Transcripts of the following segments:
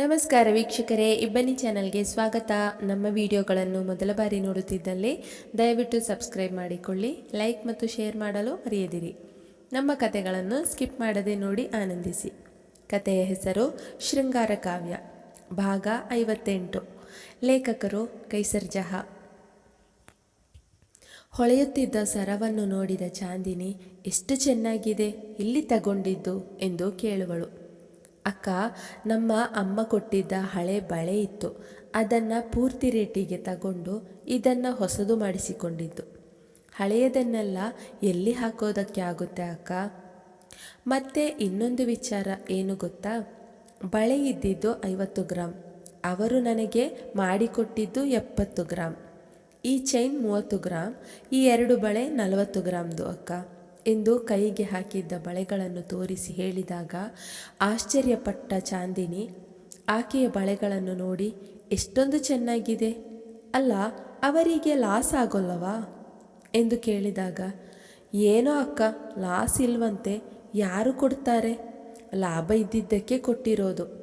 ನಮಸ್ಕಾರ ವೀಕ್ಷಕರೇ, ಇಬ್ಬನಿ ಚಾನಲ್ಗೆ ಸ್ವಾಗತ. ನಮ್ಮ ವಿಡಿಯೋಗಳನ್ನು ಮೊದಲ ಬಾರಿ ನೋಡುತ್ತಿದ್ದಲ್ಲಿ ದಯವಿಟ್ಟು ಸಬ್ಸ್ಕ್ರೈಬ್ ಮಾಡಿಕೊಳ್ಳಿ, ಲೈಕ್ ಮತ್ತು ಶೇರ್ ಮಾಡಲು ಮರೆಯದಿರಿ. ನಮ್ಮ ಕತೆಗಳನ್ನು ಸ್ಕಿಪ್ ಮಾಡದೆ ನೋಡಿ ಆನಂದಿಸಿ. ಕತೆಯ ಹೆಸರು ಶೃಂಗಾರ ಕಾವ್ಯ, ಭಾಗ ಐವತ್ತೆಂಟು. ಲೇಖಕರು ಕೈಸರ್ ಜಹಾ. ಹೊಳೆಯುತ್ತಿದ್ದ ಸರವನ್ನು ನೋಡಿದ ಚಾಂದಿನಿ, ಎಷ್ಟು ಚೆನ್ನಾಗಿದೆ, ಇಲ್ಲಿ ತಗೊಂಡಿದ್ದು ಎಂದು ಕೇಳುವಳು. ಅಕ್ಕ, ನಮ್ಮ ಅಮ್ಮ ಕೊಟ್ಟಿದ್ದ ಹಳೆ ಬಳೆ ಇತ್ತು. ಅದನ್ನು ಪೂರ್ತಿ ರೇಟಿಗೆ ತಗೊಂಡು ಇದನ್ನು ಹೊಸದು ಮಾಡಿಸಿಕೊಂಡಿದ್ದು. ಹಳೆಯದನ್ನೆಲ್ಲ ಎಲ್ಲಿ ಹಾಕೋದಕ್ಕೆ ಆಗುತ್ತೆ ಅಕ್ಕ? ಮತ್ತೆ ಇನ್ನೊಂದು ವಿಚಾರ ಏನು ಗೊತ್ತಾ? ಬಳೆ ಇದ್ದಿದ್ದು ಐವತ್ತು ಗ್ರಾಮ್ ಅವರು ನನಗೆ ಮಾಡಿಕೊಟ್ಟಿದ್ದು ಎಪ್ಪತ್ತು ಗ್ರಾಮ್ ಈ ಚೈನ್ ಮೂವತ್ತು ಗ್ರಾಮ್ ಈ ಎರಡು ಬಳೆ ನಲವತ್ತು ಗ್ರಾಮ್ದು ಅಕ್ಕ. ಎಂದು ಕೈಗೆ ಹಾಕಿದ್ದ ಬಳೆಗಳನ್ನು ತೋರಿಸಿ ಹೇಳಿದಾಗ, ಆಶ್ಚರ್ಯಪಟ್ಟ ಚಾಂದಿನಿ, ಆಕೆಯ ಬಳೆಗಳನ್ನು ನೋಡಿ, ಎಷ್ಟೊಂದು ಚೆನ್ನಾಗಿದೆ. ಅಲ್ಲ, ಅವರಿಗೆ ಲಾಸ್ ಆಗೋಲ್ಲವಾ? ಎಂದು ಕೇಳಿದಾಗ, ಏನೋ ಅಕ್ಕ, ಲಾಸ್ ಇಲ್ವಂತೆ. ಯಾರು ಕೊಡ್ತಾರೆ? ಲಾಭ ಇದ್ದಿದ್ದಕ್ಕೆ ಕೊಟ್ಟಿರೋದು.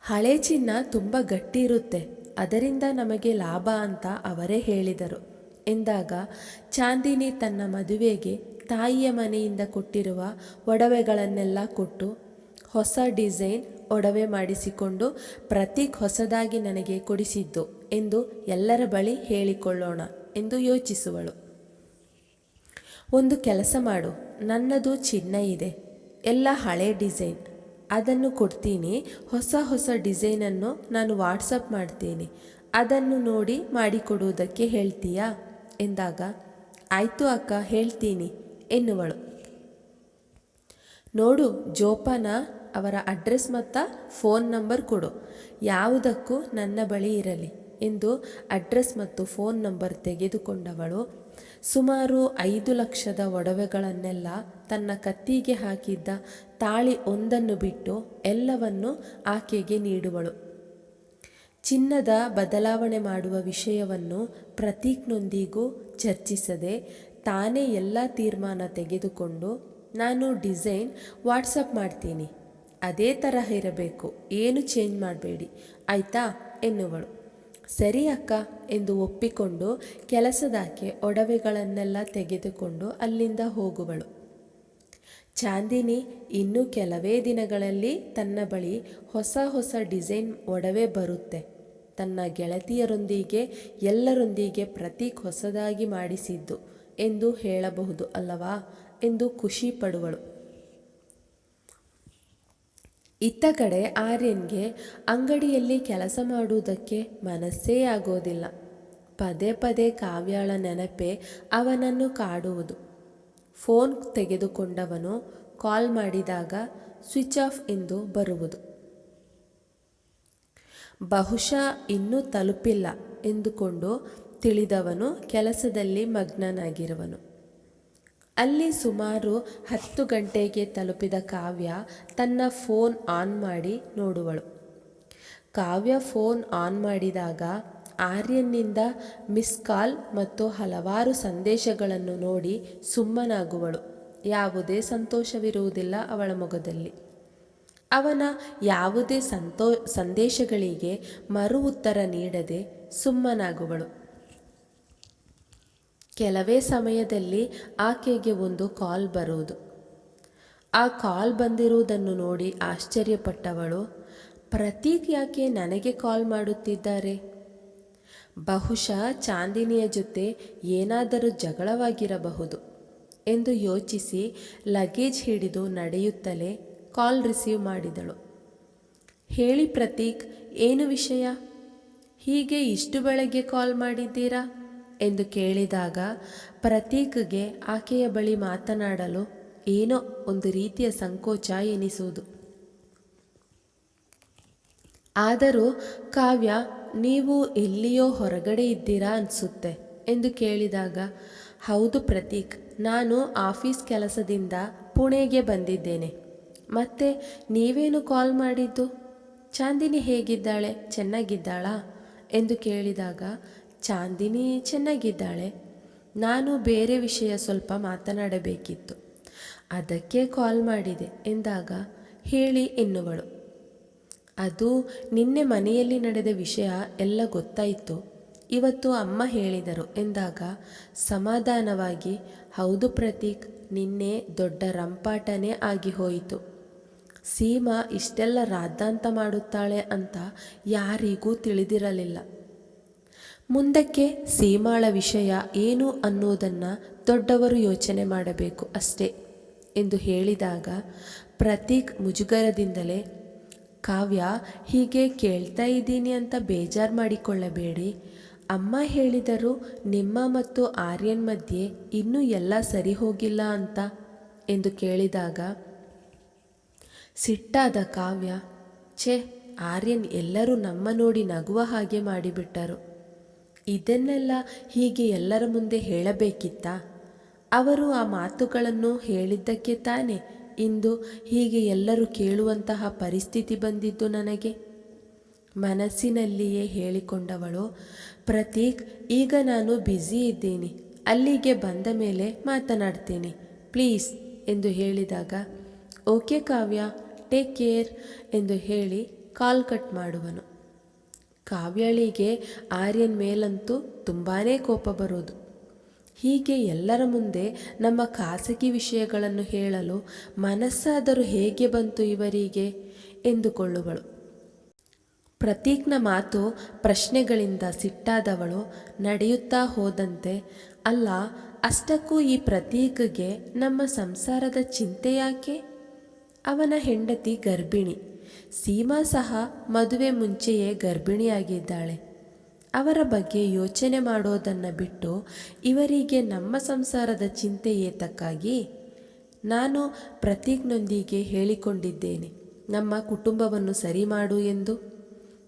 ಹಳೆ ಚಿನ್ನ ತುಂಬ ಗಟ್ಟಿ ಇರುತ್ತೆ ಅದರಿಂದ ನಮಗೆ ಲಾಭ ಅಂತ ಅವರೇ ಹೇಳಿದರು. ಎಂದಾಗ ಚಾಂದಿನಿ ತನ್ನ ಮದುವೆಗೆ ತಾಯಿಯ ಮನೆಯಿಂದ ಕೊಟ್ಟಿರುವ ಒಡವೆಗಳನ್ನೆಲ್ಲ ಕೊಟ್ಟು ಹೊಸ ಡಿಸೈನ್ ಒಡವೆ ಮಾಡಿಸಿಕೊಂಡು ಪ್ರತೀಕ್ ಹೊಸದಾಗಿ ನನಗೆ ಕೊಡಿಸಿದ್ದು ಎಂದು ಎಲ್ಲರ ಬಳಿ ಹೇಳಿಕೊಳ್ಳೋಣ ಎಂದು ಯೋಚಿಸುವಳು. ಒಂದು ಕೆಲಸ ಮಾಡು, ನನ್ನದು ಚಿನ್ನ ಇದೆ, ಎಲ್ಲ ಹಳೆ ಡಿಸೈನ್, ಅದನ್ನು ಕೊಡ್ತೀನಿ, ಹೊಸ ಹೊಸ ಡಿಸೈನನ್ನು ನಾನು ವಾಟ್ಸಪ್ ಮಾಡ್ತೀನಿ, ಅದನ್ನು ನೋಡಿ ಮಾಡಿಕೊಡುವುದಕ್ಕೆ ಹೇಳ್ತೀಯಾ? ಎಂದಾಗ, ಆಯಿತು ಅಕ್ಕ, ಹೇಳ್ತೀನಿ, ಎನ್ನುವಳು. ನೋಡು, ಜೋಪಾನ ಅವರ ಅಡ್ರೆಸ್ ಮತ್ತು ಫೋನ್ ನಂಬರ್ ಕೊಡು. ಯಾವುದಕ್ಕೂ ನನ್ನ ಬಳಿ ಇರಲಿ ಎಂದು ಅಡ್ರೆಸ್ ಮತ್ತು ಫೋನ್ ನಂಬರ್ ತೆಗೆದುಕೊಂಡವಳು. ಸುಮಾರು ಐದು ಲಕ್ಷದ ಒಡವೆಗಳನ್ನೆಲ್ಲ ತನ್ನ ಕತ್ತಿಗೆ ಹಾಕಿದ್ದ ತಾಳಿ ಒಂದನ್ನು ಬಿಟ್ಟು ಎಲ್ಲವನ್ನು ಆಕೆಗೆ ನೀಡುವಳು. ಚಿನ್ನದ ಬದಲಾವಣೆ ಮಾಡುವ ವಿಷಯವನ್ನು ಪ್ರತೀಕ್ನೊಂದಿಗೂ ಚರ್ಚಿಸದೆ ತಾನೇ ಎಲ್ಲ ತೀರ್ಮಾನ ತೆಗೆದುಕೊಂಡು ನಾನು ಡಿಸೈನ್, ವಾಟ್ಸಪ್ ಮಾಡ್ತೀನಿ. ಅದೇ ತರಹ ಇರಬೇಕು. ಏನು ಚೇಂಜ್ ಮಾಡಬೇಡಿ. ಆಯ್ತಾ? ಎನ್ನುವಳು. ಸರಿ ಅಕ್ಕ ಎಂದು ಒಪ್ಪಿಕೊಂಡು ಕೆಲಸದಾಕೆ ಒಡವೆಗಳನ್ನೆಲ್ಲ ತೆಗೆದುಕೊಂಡು ಅಲ್ಲಿಂದ ಹೋಗುವಳು. ಚಾಂದಿನಿ ಇನ್ನೂ ಕೆಲವೇ ದಿನಗಳಲ್ಲಿ ತನ್ನ ಬಳಿ ಹೊಸ ಹೊಸ ಡಿಸೈನ್ ಒಡವೆ ಬರುತ್ತೆ. ತನ್ನ ಗೆಳತಿಯರೊಂದಿಗೆ ಎಲ್ಲರೊಂದಿಗೆ ಪ್ರತೀಕ್ ಹೊಸದಾಗಿ ಮಾಡಿಸಿದ್ದು ಎಂದು ಹೇಳಬಹುದು ಅಲ್ಲವಾ ಎಂದು ಖುಷಿ ಪಡುವಳು. ಇತ್ತ ಕಡೆ ಆರ್ಯನ್ಗೆ ಅಂಗಡಿಯಲ್ಲಿ ಕೆಲಸ ಮಾಡುವುದಕ್ಕೆ ಮನಸ್ಸೇ ಆಗೋದಿಲ್ಲ. ಪದೇ ಪದೇ ಕಾವ್ಯಾಳ ನೆನಪೆ ಅವನನ್ನು ಕಾಡುವುದು. ಫೋನ್ ತೆಗೆದುಕೊಂಡವನು ಕಾಲ್ ಮಾಡಿದಾಗ ಸ್ವಿಚ್ ಆಫ್ ಎಂದು ಬರುವುದು. ಬಹುಶಃ ಇನ್ನೂ ತಲುಪಿಲ್ಲ ಎಂದುಕೊಂಡು ತಿಳಿದವನು ಕೆಲಸದಲ್ಲಿ ಮಗ್ನನಾಗಿರುವನು. ಅಲ್ಲಿ ಸುಮಾರು ಹತ್ತು ಗಂಟೆಗೆ ತಲುಪಿದ ಕಾವ್ಯ ತನ್ನ ಫೋನ್ ಆನ್ ಮಾಡಿ ನೋಡುವಳು. ಕಾವ್ಯ ಫೋನ್ ಆನ್ ಮಾಡಿದಾಗ ಆರ್ಯನ್ನಿಂದ ಮಿಸ್ ಕಾಲ್ ಮತ್ತು ಹಲವಾರು ಸಂದೇಶಗಳನ್ನು ನೋಡಿ ಸುಮ್ಮನಾಗುವಳು. ಯಾವುದೇ ಸಂತೋಷವಿರುವುದಿಲ್ಲ ಅವಳ ಮೊಗದಲ್ಲಿ ಅವನ ಯಾವುದೇ ಸಂತೋ, ಸಂದೇಶಗಳಿಗೆ ಮರು ಉತ್ತರ ನೀಡದೆ ಸುಮ್ಮನಾಗುವಳು. ಕೆಲವೇ ಸಮಯದಲ್ಲಿ ಆಕೆಗೆ ಒಂದು ಕಾಲ್ ಬರುವುದು. ಆ ಕಾಲ್ ಬಂದಿರುವುದನ್ನು ನೋಡಿ ಆಶ್ಚರ್ಯಪಟ್ಟವಳು. ಪ್ರತೀಕ್ ಯಾಕೆ ನನಗೆ ಕಾಲ್ ಮಾಡುತ್ತಿದ್ದಾರೆ? ಬಹುಶಃ ಚಾಂದಿನಿಯ ಜೊತೆ ಏನಾದರೂ ಜಗಳವಾಗಿರಬಹುದು ಎಂದು ಯೋಚಿಸಿ ಲಗೇಜ್ ಹಿಡಿದು ನಡೆಯುತ್ತಲೇ ಕಾಲ್ ರಿಸೀವ್ ಮಾಡಿದಳು. ಹೇಳಿ ಪ್ರತೀಕ್, ಏನು ವಿಷಯ? ಹೀಗೆ ಇಷ್ಟು ಬೆಳಗ್ಗೆ ಕಾಲ್ ಮಾಡಿದ್ದೀರಾ? ಎಂದು ಕೇಳಿದಾಗ ಪ್ರತೀಕ್ಗೆ ಆಕೆಯ ಬಳಿ ಮಾತನಾಡಲು ಏನೋ ಒಂದು ರೀತಿಯ ಸಂಕೋಚ ಎನಿಸುವುದು. ಆದರೂ, ಕಾವ್ಯ, ನೀವು ಎಲ್ಲಿಯೋ ಹೊರಗಡೆ ಇದ್ದೀರಾ ಅನಿಸುತ್ತೆ ಎಂದು ಕೇಳಿದಾಗ, ಹೌದು ಪ್ರತೀಕ್, ನಾನು ಆಫೀಸ್ ಕೆಲಸದಿಂದ ಪುಣೆಗೆ ಬಂದಿದ್ದೇನೆ. ಮತ್ತೆ ನೀವೇನು ಕಾಲ್ ಮಾಡಿದ್ದು? ಚಾಂದಿನಿ ಹೇಗಿದ್ದಾಳೆ? ಚೆನ್ನಾಗಿದ್ದಾಳಾ? ಎಂದು ಕೇಳಿದಾಗ, ಚಾಂದಿನಿ ಚೆನ್ನಾಗಿದ್ದಾಳೆ. ನಾನು ಬೇರೆ ವಿಷಯ ಸ್ವಲ್ಪ ಮಾತನಾಡಬೇಕಿತ್ತು. ಅದಕ್ಕೆ ಕಾಲ್ ಮಾಡಿದೆ ಎಂದಾಗ ಹೇಳಿ ಎನ್ನುವಳು. ಅದು ನಿನ್ನೆ ಮನೆಯಲ್ಲಿ ನಡೆದ ವಿಷಯ ಎಲ್ಲ ಗೊತ್ತಾಯಿತು. ಇವತ್ತು ಅಮ್ಮ ಹೇಳಿದರು ಎಂದಾಗ ಸಮಾಧಾನವಾಗಿ, ಹೌದು ಪ್ರತೀಕ್, ನಿನ್ನೆ ದೊಡ್ಡ ರಂಪಾಟನೇ ಆಗಿ ಹೋಯಿತು. ಸೀಮಾ ಇಷ್ಟೆಲ್ಲ ರಾದ್ದಾಂತ ಮಾಡುತ್ತಾಳೆ ಅಂತ ಯಾರಿಗೂ ತಿಳಿದಿರಲಿಲ್ಲ. ಮುಂದಕ್ಕೆ ಸೀಮಾಳ ವಿಷಯ ಏನು ಅನ್ನೋದನ್ನು ದೊಡ್ಡವರು ಯೋಚನೆ ಮಾಡಬೇಕು ಅಷ್ಟೇ ಎಂದು ಹೇಳಿದಾಗ ಪ್ರತೀಕ್ ಮುಜುಗರದಿಂದಲೇ, ಕಾವ್ಯ, ಹೀಗೆ ಕೇಳ್ತಾ ಇದ್ದೀನಿ ಅಂತ ಬೇಜಾರು ಮಾಡಿಕೊಳ್ಳಬೇಡಿ. ಅಮ್ಮ ಹೇಳಿದರು ನಿಮ್ಮ ಮತ್ತು ಆರ್ಯನ್ ಮಧ್ಯೆ ಇನ್ನೂ ಎಲ್ಲ ಸರಿ ಹೋಗಿಲ್ಲ ಅಂತ ಎಂದು ಕೇಳಿದಾಗ ಸಿಟ್ಟಾದ ಕಾವ್ಯ. ಛೇ, ಆರ್ಯನ್ ಎಲ್ಲರೂ ನಮ್ಮ ನೋಡಿ ನಗುವ ಹಾಗೆ ಮಾಡಿಬಿಟ್ಟರು. ಇದನ್ನೆಲ್ಲ ಹೀಗೆ ಎಲ್ಲರ ಮುಂದೆ ಹೇಳಬೇಕಿತ್ತಾ? ಅವರು ಆ ಮಾತುಗಳನ್ನು ಹೇಳಿದ್ದಕ್ಕೆ ತಾನೇ ಇಂದು ಹೀಗೆ ಎಲ್ಲರೂ ಕೇಳುವಂತಹ ಪರಿಸ್ಥಿತಿ ಬಂದಿದ್ದು ನನಗೆ? ಮನಸ್ಸಿನಲ್ಲಿಯೇ ಹೇಳಿಕೊಂಡವಳು, ಪ್ರತೀಕ್, ಈಗ ನಾನು ಬ್ಯುಸಿ ಇದ್ದೀನಿ. ಅಲ್ಲಿಗೆ ಬಂದ ಮೇಲೆ ಮಾತನಾಡ್ತೀನಿ. ಪ್ಲೀಸ್ ಎಂದು ಹೇಳಿದಾಗ, ಓಕೆ ಕಾವ್ಯ ಟೇಕ್ ಕೇರ್ ಎಂದು ಹೇಳಿ ಕಾಲ್ ಕಟ್ ಮಾಡುವನು. ಕಾವ್ಯಾಳಿಗೆ ಆರ್ಯನ್ ಮೇಲಂತೂ ತುಂಬಾ ಕೋಪ ಬರೋದು. ಹೀಗೆ ಎಲ್ಲರ ಮುಂದೆ ನಮ್ಮ ಖಾಸಗಿ ವಿಷಯಗಳನ್ನು ಹೇಳಲು ಮನಸ್ಸಾದರೂ ಹೇಗೆ ಬಂತು ಇವರಿಗೆ ಎಂದುಕೊಳ್ಳುವಳು. ಪ್ರತೀಕ್ನ ಮಾತು ಪ್ರಶ್ನೆಗಳಿಂದ ಸಿಟ್ಟಾದವಳು ನಡೆಯುತ್ತಾ ಹೋದಂತೆ, ಅಲ್ಲ, ಅಷ್ಟಕ್ಕೂ ಈ ಪ್ರತೀಕ್ಗೆ ನಮ್ಮ ಸಂಸಾರದ ಚಿಂತೆ ಯಾಕೆ? ಅವನ ಹೆಂಡತಿ ಗರ್ಭಿಣಿ. ಸೀಮಾ ಸಹ ಮದುವೆ ಮುಂಚೆಯೇ ಗರ್ಭಿಣಿಯಾಗಿದ್ದಾಳೆ. ಅವರ ಬಗ್ಗೆ ಯೋಚನೆ ಮಾಡೋದನ್ನು ಬಿಟ್ಟು ಇವರಿಗೆ ನಮ್ಮ ಸಂಸಾರದ ಚಿಂತೆ ಏತಕ್ಕಾಗಿ? ನಾನು ಪ್ರತೀಕ್ನೊಂದಿಗೆ ಹೇಳಿಕೊಂಡಿದ್ದೇನೆ, ನಮ್ಮ ಕುಟುಂಬವನ್ನು ಸರಿ ಮಾಡು ಎಂದು.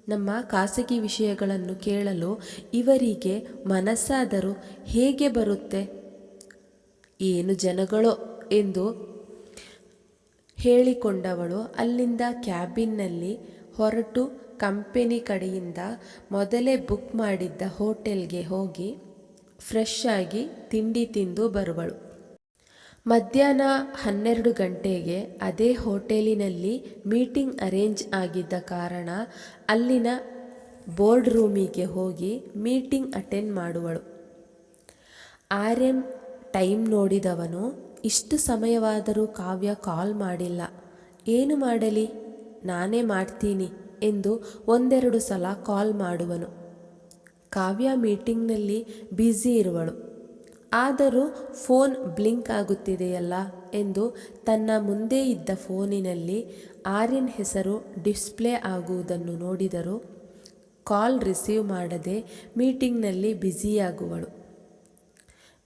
ನಮ್ಮ ಖಾಸಗಿ ವಿಷಯಗಳನ್ನು ಕೇಳಲು ಇವರಿಗೆ ಮನಸ್ಸಾದರೂ ಹೇಗೆ ಬರುತ್ತೆ? ಏನು ಜನಗಳೋ ಎಂದು ಹೇಳಿಕೊಂಡವಳು ಅಲ್ಲಿಂದ ಕ್ಯಾಬಿನ್ನಲ್ಲಿ ಹೊರಟು ಕಂಪೆನಿ ಕಡೆಯಿಂದ ಮೊದಲೇ ಬುಕ್ ಮಾಡಿದ್ದ ಹೋಟೆಲ್ಗೆ ಹೋಗಿ ಫ್ರೆಶ್ ಆಗಿ ತಿಂಡಿ ತಿಂದು ಬರುವಳು. ಮಧ್ಯಾಹ್ನ ಹನ್ನೆರಡು ಗಂಟೆಗೆ ಅದೇ ಹೋಟೆಲಿನಲ್ಲಿ ಮೀಟಿಂಗ್ ಅರೇಂಜ್ ಆಗಿದ್ದ ಕಾರಣ ಅಲ್ಲಿನ ಬೋರ್ಡ್ ರೂಮಿಗೆ ಹೋಗಿ ಮೀಟಿಂಗ್ ಅಟೆಂಡ್ ಮಾಡುವಳು. ಆರ್ ಎಂ ಟೈಮ್ ನೋಡಿದವನು ಇಷ್ಟು ಸಮಯವಾದರೂ ಕಾವ್ಯ ಕಾಲ್ ಮಾಡಿಲ್ಲ. ಏನು ಮಾಡಲಿ? ನಾನೇ ಮಾಡ್ತೀನಿ ಎಂದು ಒಂದೆರಡು ಸಲ ಕಾಲ್ ಮಾಡುವನು. ಕಾವ್ಯ ಮೀಟಿಂಗ್ನಲ್ಲಿ ಬ್ಯುಸಿ ಇರುವಳು. ಆದರೂ ಫೋನ್ ಬ್ಲಿಂಕ್ ಆಗುತ್ತಿದೆಯಲ್ಲ ಎಂದು ತನ್ನ ಮುಂದೆ ಇದ್ದ ಫೋನಿನಲ್ಲಿ ಆರ್ಯನ್ ಹೆಸರು ಡಿಸ್ಪ್ಲೇ ಆಗುವುದನ್ನು ನೋಡಿದರೂ ಕಾಲ್ ರಿಸೀವ್ ಮಾಡದೆ ಮೀಟಿಂಗ್ನಲ್ಲಿ ಬ್ಯುಸಿಯಾಗುವಳು.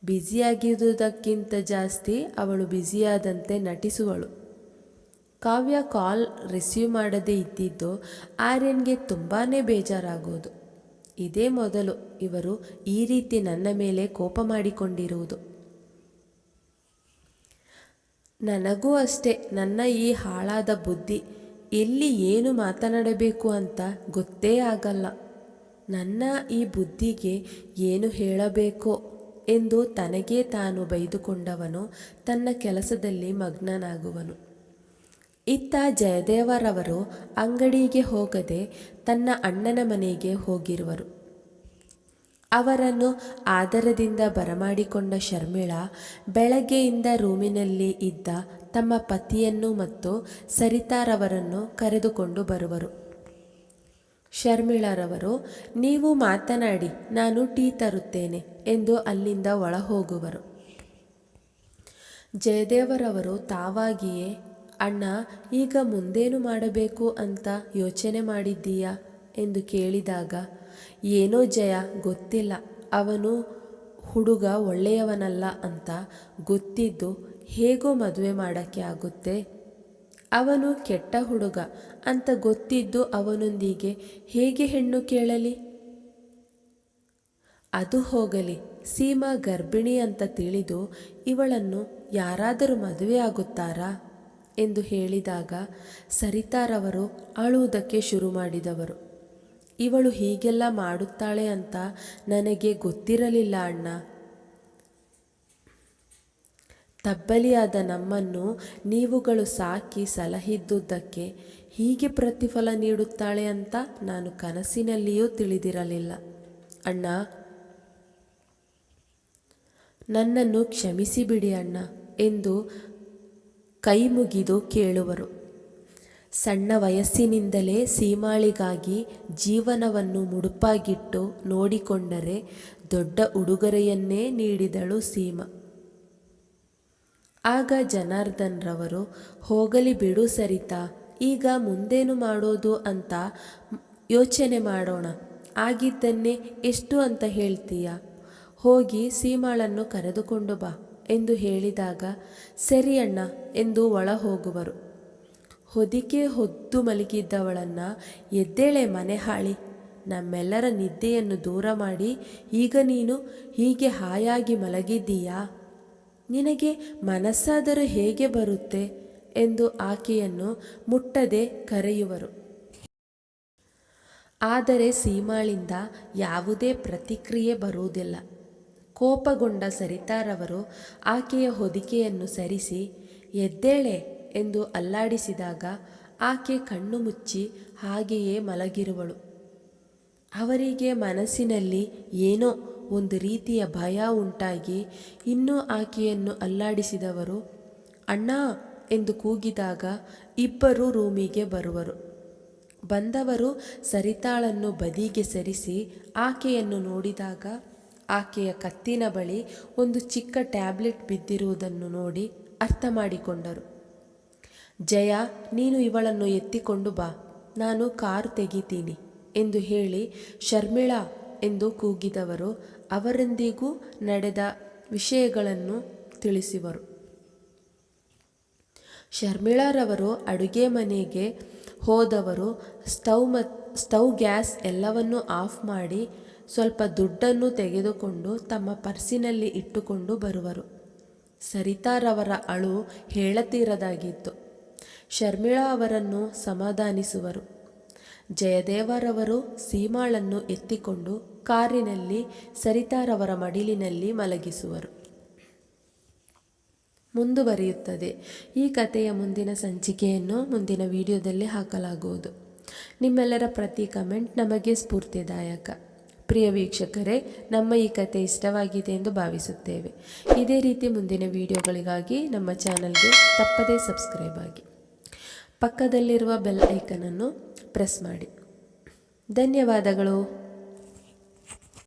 ಬ್ಯುಸಿಯಾಗಿರುವುದಕ್ಕಿಂತ ಜಾಸ್ತಿ ಅವಳು ಬ್ಯುಸಿಯಾದಂತೆ ನಟಿಸುವಳು. ಕಾವ್ಯ ಕಾಲ್ ರಿಸೀವ್ ಮಾಡದೇ ಇದ್ದಿದ್ದು ಆರ್ಯನ್ಗೆ ತುಂಬಾ ಬೇಜಾರಾಗೋದು. ಇದೇ ಮೊದಲು ಇವರು ಈ ರೀತಿ ನನ್ನ ಮೇಲೆ ಕೋಪ ಮಾಡಿಕೊಂಡಿರುವುದು. ನನಗೂ ಅಷ್ಟೇ ನನ್ನ ಈ ಹಾಳಾದ ಬುದ್ಧಿ ಎಲ್ಲಿ ಏನು ಮಾತನಾಡಬೇಕು ಅಂತ ಗೊತ್ತೇ ಆಗಲ್ಲ. ನನ್ನ ಈ ಬುದ್ಧಿಗೆ ಏನು ಹೇಳಬೇಕೋ ಎಂದು ತನಗೇ ತಾನು ಬೈದುಕೊಂಡವನು, ತನ್ನ ಕೆಲಸದಲ್ಲಿ ಮಗ್ನನಾಗುವನು. ಇತ್ತ ಜಯದೇವರವರು ಅಂಗಡಿಗೆ ಹೋಗದೆ ತನ್ನ ಅಣ್ಣನ ಮನೆಗೆ ಹೋಗಿರುವರು. ಅವರನ್ನು ಆದರದಿಂದ ಬರಮಾಡಿಕೊಂಡ ಶರ್ಮಿಳಾ, ಬೆಳಗ್ಗೆಯಿಂದ ರೂಮಿನಲ್ಲಿ ಇದ್ದ ತಮ್ಮ ಪತಿಯನ್ನು ಮತ್ತು ಸರಿತಾರವರನ್ನು ಕರೆದುಕೊಂಡು ಬರುವರು. ಶರ್ಮಿಳರವರು, ನೀವು ಮಾತನಾಡಿ, ನಾನು ಟೀ ತರುತ್ತೇನೆ ಎಂದು ಅಲ್ಲಿಂದ ಒಳ ಹೋಗುವರು ಜಯದೇವರವರು ತಾವಾಗಿಯೇ, ಅಣ್ಣ, ಈಗ ಮುಂದೇನು ಮಾಡಬೇಕು ಅಂತ ಯೋಚನೆ ಮಾಡಿದ್ದೀಯಾ? ಎಂದು ಕೇಳಿದಾಗ, ಏನೋ ಜಯ, ಗೊತ್ತಿಲ್ಲ. ಅವನು ಹುಡುಗ ಒಳ್ಳೆಯವನಲ್ಲ ಅಂತ ಗೊತ್ತಿದ್ದು ಹೇಗೋ ಮದುವೆ ಮಾಡೋಕ್ಕೆ ಆಗುತ್ತೆ? ಅವನು ಕೆಟ್ಟ ಹುಡುಗ ಅಂತ ಗೊತ್ತಿದ್ದು ಅವನೊಂದಿಗೆ ಹೇಗೆ ಹೆಣ್ಣು ಕೇಳಲಿ? ಅದು ಹೋಗಲಿ, ಸೀಮಾ ಗರ್ಭಿಣಿ ಅಂತ ತಿಳಿದು ಇವಳನ್ನು ಯಾರಾದರೂ ಮದುವೆ ಆಗುತ್ತಾರಾ ಎಂದು ಹೇಳಿದಾಗ ಸರಿತಾರವರು ಅಳುವುದಕ್ಕೆ ಶುರು ಮಾಡಿದವರು. ಇವಳು ಹೀಗೆಲ್ಲ ಮಾಡುತ್ತಾಳೆ ಅಂತ ನನಗೆ ಗೊತ್ತಿರಲಿಲ್ಲ ಅಣ್ಣ. ತಬ್ಬಲಿಯಾದ ನಮ್ಮನ್ನು ನೀವುಗಳು ಸಾಕಿ ಸಲಹಿದ್ದುದಕ್ಕೆ ಹೀಗೆ ಪ್ರತಿಫಲ ನೀಡುತ್ತಾಳೆ ಅಂತ ನಾನು ಕನಸಿನಲ್ಲಿಯೂ ತಿಳಿದಿರಲಿಲ್ಲ. ಅಣ್ಣ, ನನ್ನನ್ನು ಕ್ಷಮಿಸಿಬಿಡಿ ಅಣ್ಣ ಎಂದು ಕೈ ಮುಗಿದು ಕೇಳುವರು. ಸಣ್ಣ ವಯಸ್ಸಿನಿಂದಲೇ ಸೀಮಾಳಿಗಾಗಿ ಜೀವನವನ್ನು ಮುಡುಪಾಗಿಟ್ಟು ನೋಡಿಕೊಂಡರೆ ದೊಡ್ಡ ಉಡುಗೊರೆಯನ್ನೇ ನೀಡಿದಳು ಸೀಮಾ. ಆಗ ಜನಾರ್ದನ್ರವರು, ಹೋಗಲಿ ಬಿಡು ಸರಿತಾ, ಈಗ ಮುಂದೇನು ಮಾಡೋದು ಅಂತ ಯೋಚನೆ ಮಾಡೋಣ. ಆಗಿದ್ದನ್ನೇ ಎಷ್ಟು ಅಂತ ಹೇಳ್ತೀಯ? ಹೋಗಿ ಸೀಮಾಳನ್ನು ಕರೆದುಕೊಂಡು ಬಾ ಎಂದು ಹೇಳಿದಾಗ, ಸರಿ ಅಣ್ಣ ಎಂದು ಒಳ ಹೋಗುವರು ಹೊದಿಕೆ ಹೊದ್ದು ಮಲಗಿದ್ದವಳನ್ನು, ಎದ್ದೇಳೆ ಮನೆ ಹಾಳಿ. ನಮ್ಮೆಲ್ಲರ ನಿದ್ದೆಯನ್ನು ದೂರ ಮಾಡಿ, ಈಗ ನೀನು ಹೀಗೆ ಹಾಯಾಗಿ ಮಲಗಿದ್ದೀಯಾ? ನಿನಗೆ ಮನಸ್ಸಾದರೂ ಹೇಗೆ ಬರುತ್ತೆ ಎಂದು ಆಕೆಯನ್ನು ಮುಟ್ಟದೆ ಕರೆಯುವರು. ಆದರೆ ಸೀಮಾಳಿಂದ ಯಾವುದೇ ಪ್ರತಿಕ್ರಿಯೆ ಬರುವುದಿಲ್ಲ. ಕೋಪಗೊಂಡ ಸರಿತಾರವರು ಆಕೆಯ ಹೊದಿಕೆಯನ್ನು ಸರಿಸಿ, ಎದ್ದೇಳೆ ಎಂದು ಅಲ್ಲಾಡಿಸಿದಾಗ ಆಕೆ ಕಣ್ಣು ಮುಚ್ಚಿ ಹಾಗೆಯೇ ಮಲಗಿರುವಳು. ಅವರಿಗೆ ಮನಸ್ಸಿನಲ್ಲಿ ಏನೋ ಒಂದು ರೀತಿಯ ಭಯ ಉಂಟಾಗಿ ಇನ್ನೂ ಆಕೆಯನ್ನು ಅಲ್ಲಾಡಿಸಿದವರು, ಅಣ್ಣ ಎಂದು ಕೂಗಿದಾಗ ಇಬ್ಬರು ರೂಮಿಗೆ ಬರುವರು. ಬಂದವರು ಸರಿತಾಳನ್ನು ಬದಿಗೆ ಸರಿಸಿ ಆಕೆಯನ್ನು ನೋಡಿದಾಗ ಆಕೆಯ ಕತ್ತಿನ ಬಳಿ ಒಂದು ಚಿಕ್ಕ ಟ್ಯಾಬ್ಲೆಟ್ ಬಿದ್ದಿರುವುದನ್ನು ನೋಡಿ ಅರ್ಥ ಮಾಡಿಕೊಂಡರು ಜಯ, ನೀನು ಇವಳನ್ನು ಎತ್ತಿಕೊಂಡು ಬಾ, ನಾನು ಕಾರು ತೆಗಿತೀನಿ ಎಂದು ಹೇಳಿ ಶರ್ಮಿಳಾ ಎಂದು ಕೂಗಿದವರು. ಅವರೊಂದಿಗೂ ನಡೆದ ವಿಷಯಗಳನ್ನು ತಿಳಿಸಿದರು ಶರ್ಮಿಳಾರವರು ಅಡುಗೆ ಮನೆಗೆ ಹೋದವರು ಸ್ಟವ್ ಮತ್ ಸ್ಟವ್ ಗ್ಯಾಸ್ ಎಲ್ಲವನ್ನೂ ಆಫ್ ಮಾಡಿ ಸ್ವಲ್ಪ ದುಡ್ಡನ್ನು ತೆಗೆದುಕೊಂಡು ತಮ್ಮ ಪರ್ಸಿನಲ್ಲಿ ಇಟ್ಟುಕೊಂಡು ಬರುವರು. ಸರಿತಾರವರ ಅಳು ಹೇಳತೀರದಾಗಿತ್ತು. ಶರ್ಮಿಳಾ ಅವರನ್ನು ಸಮಾಧಾನಿಸುವರು. ಜಯದೇವರವರು ಸೀಮಾಳನ್ನು ಎತ್ತಿಕೊಂಡು ಕಾರಿನಲ್ಲಿ ಸರಿತಾರವರ ಮಡಿಲಿನಲ್ಲಿ ಮಲಗಿಸುವರು. ಮುಂದುವರಿಯುತ್ತದೆ. ಈ ಕಥೆಯ ಮುಂದಿನ ಸಂಚಿಕೆಯನ್ನು ಮುಂದಿನ ವಿಡಿಯೋದಲ್ಲಿ ಹಾಕಲಾಗುವುದು. ನಿಮ್ಮೆಲ್ಲರ ಪ್ರತಿ ಕಮೆಂಟ್ ನಮಗೆ ಸ್ಫೂರ್ತಿದಾಯಕ. ಪ್ರಿಯ ವೀಕ್ಷಕರೇ, ನಮ್ಮ ಈ ಕತೆ ಇಷ್ಟವಾಗಿದೆ ಎಂದು ಭಾವಿಸುತ್ತೇವೆ. ಇದೇ ರೀತಿ ಮುಂದಿನ ವಿಡಿಯೋಗಳಿಗಾಗಿ ನಮ್ಮ ಚಾನಲ್ಗೆ ತಪ್ಪದೇ ಸಬ್ಸ್ಕ್ರೈಬ್ ಆಗಿ. ಪಕ್ಕದಲ್ಲಿರುವ ಬೆಲ್ ಐಕನನ್ನು ಪ್ರೆಸ್ ಮಾಡಿ. ಧನ್ಯವಾದಗಳು.